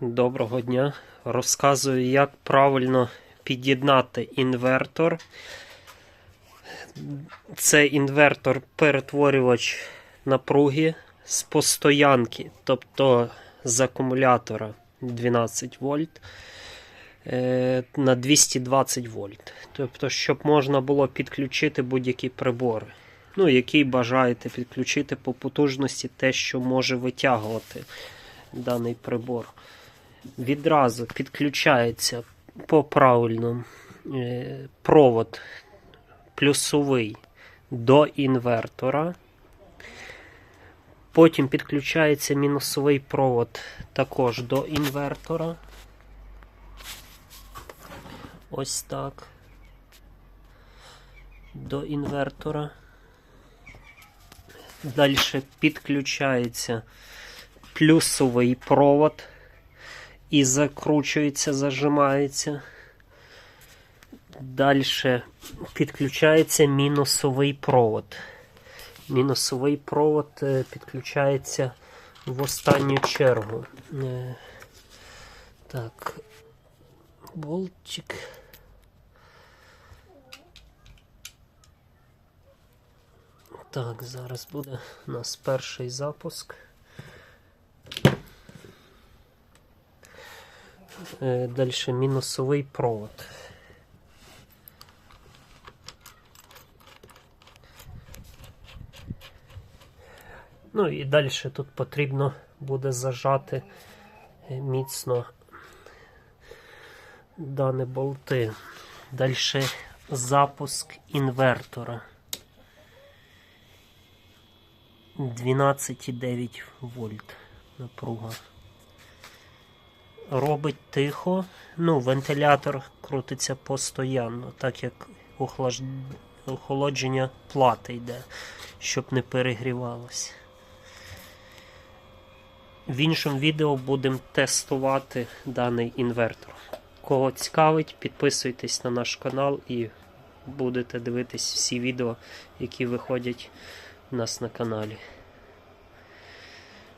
Доброго дня. Розказую, як правильно під'єднати інвертор. Це інвертор перетворювач напруги з постоянки, тобто з акумулятора 12 вольт е, на 220 вольт. Тобто, щоб можна було підключити будь-які прибори. Ну, який бажаєте підключити по потужності те, що може витягувати даний прибор. Відразу підключається по правильному е, провод плюсовий до інвертора. Потім підключається мінусовий провод також до інвертора. Ось так. До інвертора. Далі підключається плюсовий провод і закручується, зажимається. Далі підключається мінусовий провод. Мінусовий провод е, підключається в останню чергу. Е, Так, болтик. Так, зараз буде у нас перший запуск. Далі мінусовий провод. Ну і далі тут потрібно буде зажати е, міцно дані болти. Далі запуск інвертора. 12,9 вольт напруга. Робить тихо. Ну, вентилятор крутиться постоянно, так як охлаж... охолодження плати йде, щоб не перегрівалося. В іншому відео будемо тестувати даний інвертор. Кого цікавить, підписуйтесь на наш канал і будете дивитись всі відео, які виходять у нас на каналі.